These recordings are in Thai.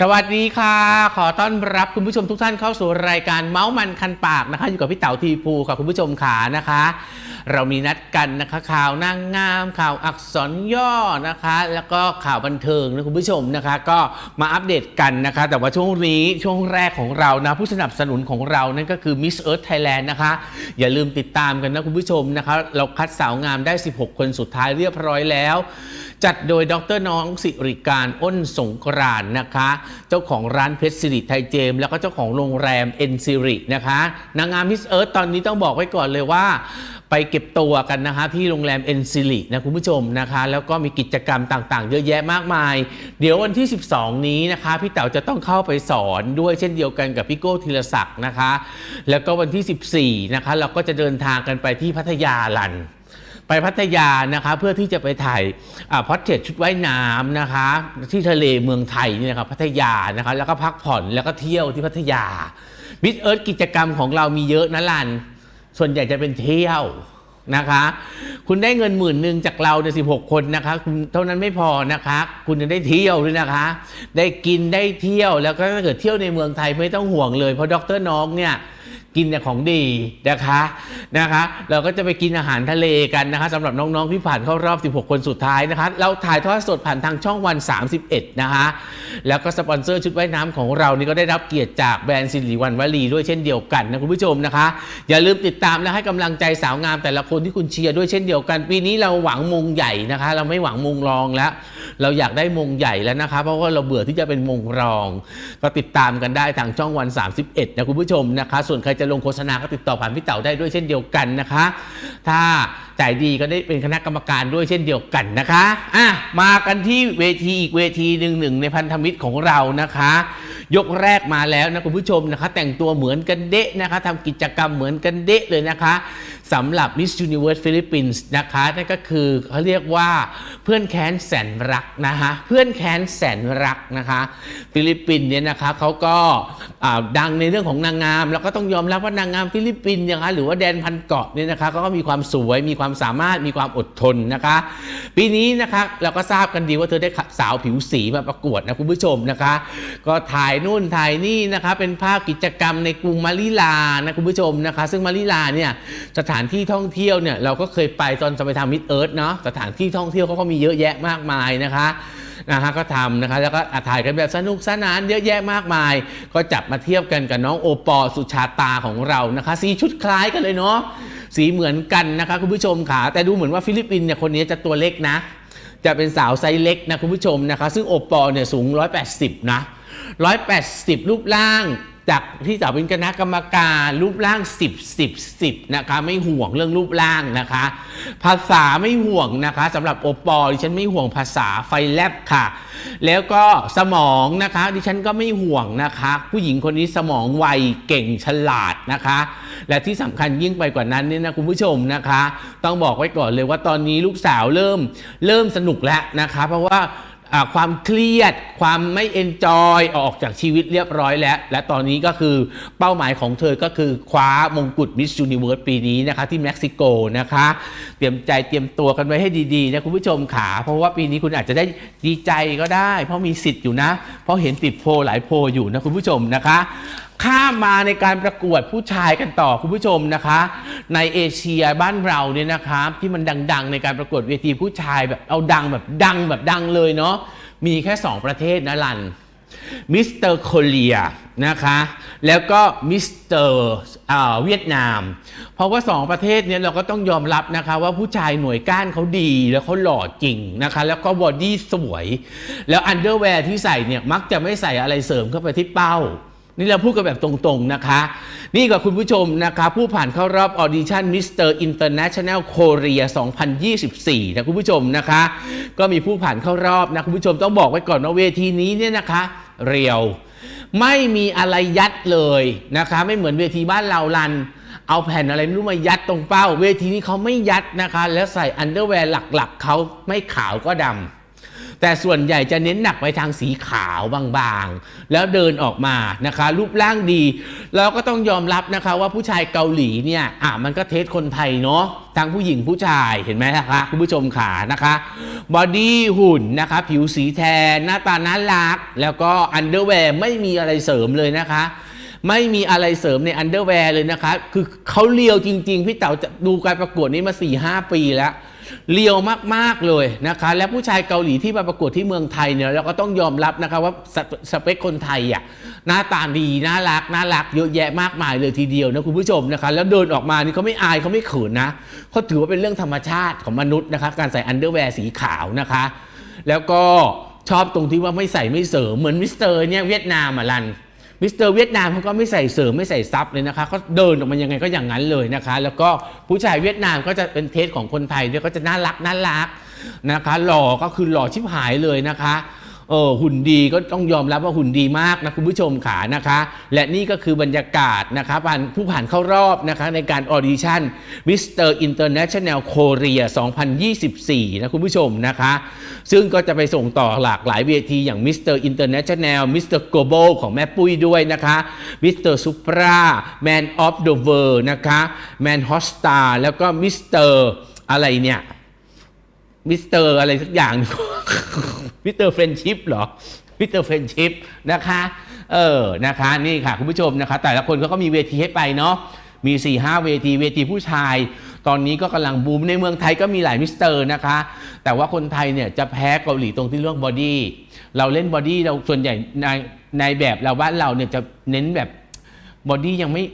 สวัสดีค่ะ ขอต้อนรับคุณผู้ชมทุกท่านเข้าสู่รายการเมาส์มันคันปากนะคะ อยู่กับพี่เต๋าทีภูค่ะคุณผู้ชมขานะคะ เรามีนัดกันนะคะข่าวนางงาม ข่าวอักษรย่อนะคะ แล้วก็ข่าวบันเทิงนะคุณผู้ชมนะคะ ก็มาอัปเดตกันนะคะ แต่ว่าช่วงนี้ช่วงแรกของเรานะผู้สนับสนุนของเรานั่นก็คือ Miss Earth Thailand นะคะ อย่าลืมติดตามกันนะคุณผู้ชมนะคะ เราคัดสาวงามได้ 16 คนสุดท้ายเรียบร้อยแล้ว จัดโดยดรน้องสิริการอ้นสงกรานนะคะ เจ้าของร้านเพชรสิริไทยเจม แล้วก็เจ้าของโรงแรมเอ็นซิรินะคะนางงามมิสเอิร์ธตอนนี้ต้องบอกไว้ก่อนเลยว่าไปเก็บตัวกันนะคะที่โรงแรมเอ็นซิรินะคุณผู้ชมนะคะ แล้วก็มีกิจกรรมต่างๆ เยอะแยะมากมาย เดี๋ยววันที่ 12 นี้นะคะ พี่เต๋าจะต้องเข้าไปสอนด้วยเช่นเดียวกันกับพี่โก้ธีรศักดิ์นะคะ แล้วก็วันที่ 14 นะคะ เราก็จะเดินทางกันไปที่พัทยาลัน ไปพัทยานะคะเพื่อที่จะไปถ่ายพอดเทรตชุดว่ายน้ำนะคะ ที่ทะเลเมืองไทยนี่นะครับพัทยานะคะแล้วก็พักผ่อนแล้วก็เที่ยวที่พัทยามิสเอิร์ธกิจกรรมของเรามีเยอะนะลัน ส่วนใหญ่จะเป็นเที่ยวนะคะ คุณได้เงินหมื่นหนึ่งจากเราในสิบหกคนนะคะคุณเท่านั้นไม่พอนะคะ คุณจะได้เที่ยวด้วยนะคะ ได้กินได้เที่ยวแล้วก็ถ้าเกิดเที่ยวในเมืองไทยไม่ต้องห่วงเลยเพราะดรน้องเนี่ย กินแต่ของดีนะคะนะคะ เราก็จะไปกินอาหารทะเลกันนะคะสำหรับน้องๆที่ผ่านเข้ารอบ 16 คนสุดท้ายนะคะ เราถ่ายทอดสดผ่านทางช่องวัน 31 นะคะแล้วก็สปอนเซอร์ชุดว่ายน้ำของเรานี่ก็ได้รับเกียรติจากแบรนด์สิริวัณวลีด้วยเช่นเดียวกันนะคุณผู้ชมนะคะ อย่าลืมติดตามและให้กำลังใจสาวงามแต่ละคนที่คุณเชียร์ด้วยเช่นเดียวกัน ปีนี้เราหวังมงใหญ่นะคะ เราไม่หวังมงรองแล้ว เราอยากได้มงใหญ่แล้วนะคะ เพราะว่าเราเบื่อที่จะเป็นมงรอง ก็ติดตามกันได้ทางช่องวัน 31 นะคุณผู้ชมนะคะ ส่วนใครจะลงโฆษณาก็ติดต่อผ่านพี่เต่าได้ด้วยเช่นเดียวกันนะคะ ถ้าจ่ายดีก็ได้เป็นคณะกรรมการด้วยเช่นเดียวกันนะคะอะมากันที่เวทีอีกเวทีหนึ่งหนึ่งในพันธมิตรของเรานะคะยกแรกมาแล้วนะคุณผู้ชมนะคะ แต่งตัวเหมือนกันเดะนะคะทำกิจกรรมเหมือนกันเดะเลยนะคะสำหรับ Miss Universe Philippines นะคะนั่นก็คือเขาเรียกว่าเพื่อนแค้นแสนรักนะคะเพื่อนแค้นแสนรักนะคะฟิลิปปินส์เนี่ยนะคะเขาก็ดังในเรื่องของนางงาม แล้วก็ต้องยอมรับว่านางงามฟิลิปปินส์นะคะหรือว่าแดนพันเกาะเนี่ยนะคะเขาก็มีความสวยมีความสามารถมีความอดทนนะคะ ปีนี้นะคะเราก็ทราบกันดีว่าเธอได้สาวผิวสีมาประกวดนะคุณผู้ชมนะคะ ก็ถ่ายนู่นถ่ายนี่นะคะเป็นภาพกิจกรรมในกรุงมะลิลานะคุณผู้ชมนะคะ ซึ่งมะลิลาเนี่ยสถานที่ท่องเที่ยวเนี่ยเราก็เคยไปตอนจะไปทำมิดเอิร์ธเนาะสถานที่ท่องเที่ยวเขาก็มีเยอะแยะมากมายนะคะนะฮะก็ทำนะคะแล้วก็ถ่ายกันแบบสนุกสนานเยอะแยะมากมาย ก็จับมาเทียบกันกับน้องโอปอลสุชาตาของเรานะคะสีชุดคล้ายกันเลยเนาะสีเหมือนกันนะคะคุณผู้ชมค่ะแต่ดูเหมือนว่าฟิลิปปินส์เนี่ยคนนี้จะตัวเล็กนะ จะเป็นสาวไซส์เล็กนะคุณผู้ชมนะคะ ซึ่งโอปอลเนี่ยสูง 180 นะ 180 รูปร่างจากที่จะเป็นคณะกรรมการรูปร่าง 10 10 10นะคะไม่ห่วงเรื่องรูปร่างนะคะ ภาษาไม่ห่วงนะคะสำหรับโอปอล์ดิฉันไม่ห่วงภาษาไฟแลบค่ะ แล้วก็สมองนะคะ ดิฉันก็ไม่ห่วงนะคะ ผู้หญิงคนนี้สมองไวเก่งฉลาดนะคะ และที่สำคัญยิ่งไปกว่านั้นเนี่ยนะคุณผู้ชมนะคะ ต้องบอกไว้ก่อนเลยว่าตอนนี้ลูกสาวเริ่มเริ่มสนุกแล้วนะคะ เพราะว่า ความเครียด ความไม่เอนจอยออกจากชีวิตเรียบร้อยแล้ว และตอนนี้ก็คือเป้าหมายของเธอก็คือคว้ามงกุฎมิสยูนิเวิร์สปีนี้นะคะ ที่เม็กซิโกนะคะ เตรียมใจเตรียมตัวกันไว้ให้ดีๆนะคุณผู้ชมขาเพราะว่าปีนี้คุณอาจจะได้ดีใจก็ได้ เพราะมีสิทธิ์อยู่นะ เพราะเห็นติดโพลหลายโพลอยู่นะคุณผู้ชมนะคะข้ามมาในการประกวดผู้ชายกันต่อคุณผู้ชมนะคะ ในเอเชียบ้านเราเนี่ยนะคะที่มันดังๆ ในการประกวดเวทีผู้ชายแบบเอาดังแบบดังแบบดังเลยเนาะมีแค่ 2 ประเทศนะลันมิสเตอร์โคเรียนะคะแล้วก็มิสเตอร์เวียดนาม เพราะว่า 2 ประเทศเนี้เราก็ต้องยอมรับนะคะว่าผู้ชายหน่วยก้านเขาดีแล้วเขาหล่อจริงนะคะแล้วก็บอดี้สวย แล้วอันเดอร์แวร์ที่ใส่เนี่ยมักจะไม่ใส่อะไรเสริมเข้าไปที่เป้า นี่เราพูดกันแบบตรงๆนะคะ นี่กับคุณผู้ชมนะคะ ผู้ผ่านเข้ารอบออดิชั่นมิสเตอร์อินเตอร์เนชั่นแนลโคเรีย2024 นะคุณผู้ชมนะคะ ก็มีผู้ผ่านเข้ารอบนะคุณผู้ชมต้องบอกไว้ก่อนว่าเวทีนี้เนี่ยนะคะ เรียว ไม่มีอะไรยัดเลยนะคะ ไม่เหมือนเวทีบ้านเราลัน เอาแผ่นอะไรไม่รู้มายัดตรงเป้า เวทีนี้เขาไม่ยัดนะคะ แล้วใส่อันเดอร์แวร์หลักๆเขาไม่ขาวก็ดำ แต่ส่วนใหญ่จะเน้นหนักไปทางสีขาวบางๆ แล้วเดินออกมานะคะ รูปร่างดี แล้วก็ต้องยอมรับนะคะว่าผู้ชายเกาหลีเนี่ยอะมันก็เทสคนไทยเนาะทั้งผู้หญิงผู้ชายเห็นไหมนะคะคุณผู้ชมขานะคะบอดี้หุ่นนะคะผิวสีแทน หน้าตาน่ารัก แล้วก็อันเดอร์แวร์ไม่มีอะไรเสริมเลยนะคะไม่มีอะไรเสริมในอันเดอร์แวร์เลยนะคะ คือเขาเลียวจริง ๆ พี่เต๋าจะดูการประกวดนี้มา 4-5 ปีแล้ว เลียวมากๆเลยนะคะ และผู้ชายเกาหลีที่มาประกวดที่เมืองไทยเนี่ยเราก็ต้องยอมรับนะคะว่าสเปสเปคคนไทยอะหน้าตาดีน่ารักน่ารักเยอะแยะมากมายเลยทีเดียวนะคุณผู้ชมนะคะ แล้วเดินออกมานี่เขาไม่อายเขาไม่เขินนะเขาถือว่าเป็นเรื่องธรรมชาติของมนุษย์นะคะการใส่อันเดอร์แวร์สีขาวนะคะ แล้วก็ชอบตรงที่ว่าไม่ใส่ไม่เสริมเหมือนมิสเตอร์เนี่ยเวียดนามอะรัน มิสเตอร์เวียดนามเขาก็ไม่ใส่เสริมไม่ใส่ซับเลยนะคะเขาเดินออกมายังไงก็อย่างนั้นเลยนะคะ แล้วก็ผู้ชายเวียดนามก็จะเป็นเทสของคนไทยด้วยก็จะน่ารักน่ารักนะคะ หล่อก็คือหล่อชิบหายเลยนะคะ เออหุ่นดีก็ต้องยอมรับว่าหุ่นดีมากนะคุณผู้ชมขานะคะ และนี่ก็คือบรรยากาศนะคะผ่านผู้ผ่านเข้ารอบนะคะในการออดิชั่นมิสเตอร์อินเตอร์เนชั่นแนลโคเรีย2024 นะคุณผู้ชมนะคะ ซึ่งก็จะไปส่งต่อหลากหลายเวทีอย่างมิสเตอร์อินเตอร์เนชั่นแนลมิสเตอร์โกลบของแม่ปุ้ยด้วยนะคะมิสเตอร์ซูปราแมนออฟเดอะเวิร์นะคะแมนฮอสตาแล้วก็มิสเตอร์อะไรเนี่ย มิสเตอร์อะไรสักอย่าง มิสเตอร์เฟรนชิพเหรอ มิสเตอร์เฟรนชิพนะคะ เออ นะคะ นี่ค่ะ คุณผู้ชมนะคะ แต่ละคนเขาก็มีเวทีให้ไปเนาะ มี4ี่ห้าเวที เวทีผู้ชาย ตอนนี้ก็กำลังบูมในเมืองไทยก็มีหลายมิสเตอร์นะคะ แต่ว่าคนไทยเนี่ยจะแพ้เกาหลีตรงที่เรื่องบอดี้ เราเล่นบอดี้เราส่วนใหญ่ในในแบบเราบ้านเราเนี่ยจะเน้นแบบบอดี้ยังไม่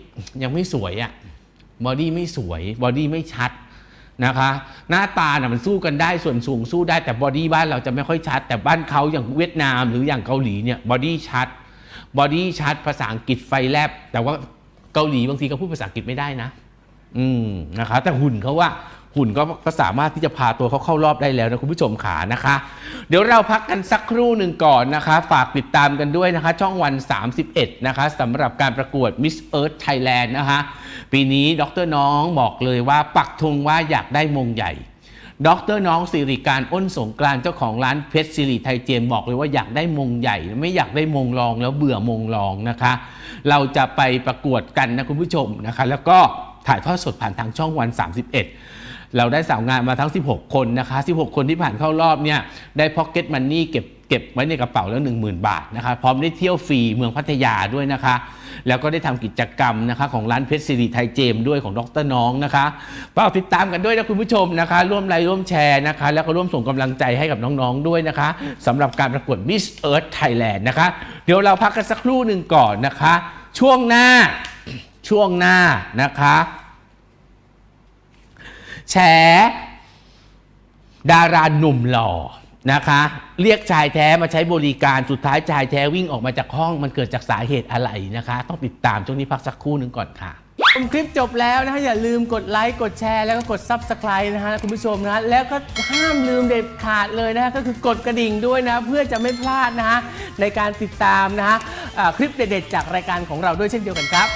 ยังไม่สวยอะบอดี้ไม่สวย บอดี้ไม่ชัด นะคะ หน้าตาน่ยมันสู้กันได้ส่วนสูงสู้ได้แต่บอดี้บ้านเราจะไม่ค่อยชัด แต่บ้านเขาอย่างเวียดนามหรืออย่างเกาหลีเนี่ยบอดี้ชัดบอดี้ชัดภาษาอังกฤษไฟแลบแต่ว่าเกาหลีบางทีก็พูดภาษาอังกฤษไม่ได้นะ อืมนะคะ แต่หุ่นเขาว่า หุ่นก็ก็สามารถที่จะพาตัวเขาเข้ารอบได้แล้วนะคุณผู้ชมขานะคะ เดี๋ยวเราพักกันสักครู่หนึ่งก่อนนะคะ ฝากติดตามกันด้วยนะคะ ช่องวัน 31 นะคะสำหรับการประกวด Miss Earth Thailand นะคะ ปีนี้ดรน้องบอกเลยว่าปักธงว่าอยากได้มงใหญ่ดรน้องสิริการอ้นสงกรานเจ้าของร้านเพชรสิริไทยเจมส์บอกเลยว่าอยากได้มงใหญ่ ไม่อยากได้มงรองแล้วเบื่อมงรองนะคะ เราจะไปประกวดกันนะคุณผู้ชมนะคะ แล้วก็ถ่ายทอดสดผ่านทางช่องวัน 31 เราได้สาวงานมาทั้ง 16 คนนะคะ 16 คนที่ผ่านเข้ารอบเนี่ยได้พ็อกเก็ตมันนี่เก็บเก็บไว้ในกระเป๋าแล้ว 10,000 บาทนะคะพร้อมได้เที่ยวฟรีเมืองพัทยาด้วยนะคะ แล้วก็ได้ทำกิจกรรมนะคะของร้านเพชรสิริไทยเจมส์ด้วยของดรน้องนะคะฝากติดตามกันด้วยนะคุณผู้ชมนะคะ ร่วมไลค์ร่วมแชร์นะคะ แล้วก็ร่วมส่งกำลังใจให้กับน้องๆด้วยนะคะสำหรับการประกวด Miss Earth Thailand นะคะ เดี๋ยวเราพักกันสักครู่หนึ่งก่อนนะคะ ช่วงหน้าช่วงหน้านะคะ แฉดาราหนุ่มหล่อนะคะ เรียกชายแท้มาใช้บริการสุดท้ายชายแท้วิ่งออกมาจากห้องมันเกิดจากสาเหตุอะไรนะคะ ต้องติดตามช่วงนี้พักสักครู่หนึ่งก่อนค่ะชมคลิปจบแล้วนะคะอย่าลืมกดไลค์กดแชร์แล้วก็กด Subscribe นะฮะคุณผู้ชมนะแล้วก็ห้ามลืมเด็ดขาดเลยนะฮะก็คือกดกระดิ่งด้วยนะ เพื่อจะไม่พลาดนะฮะในการติดตามนะฮะคลิปเด็ดๆจากรายการของเราด้วยเช่นเดียวกันครับ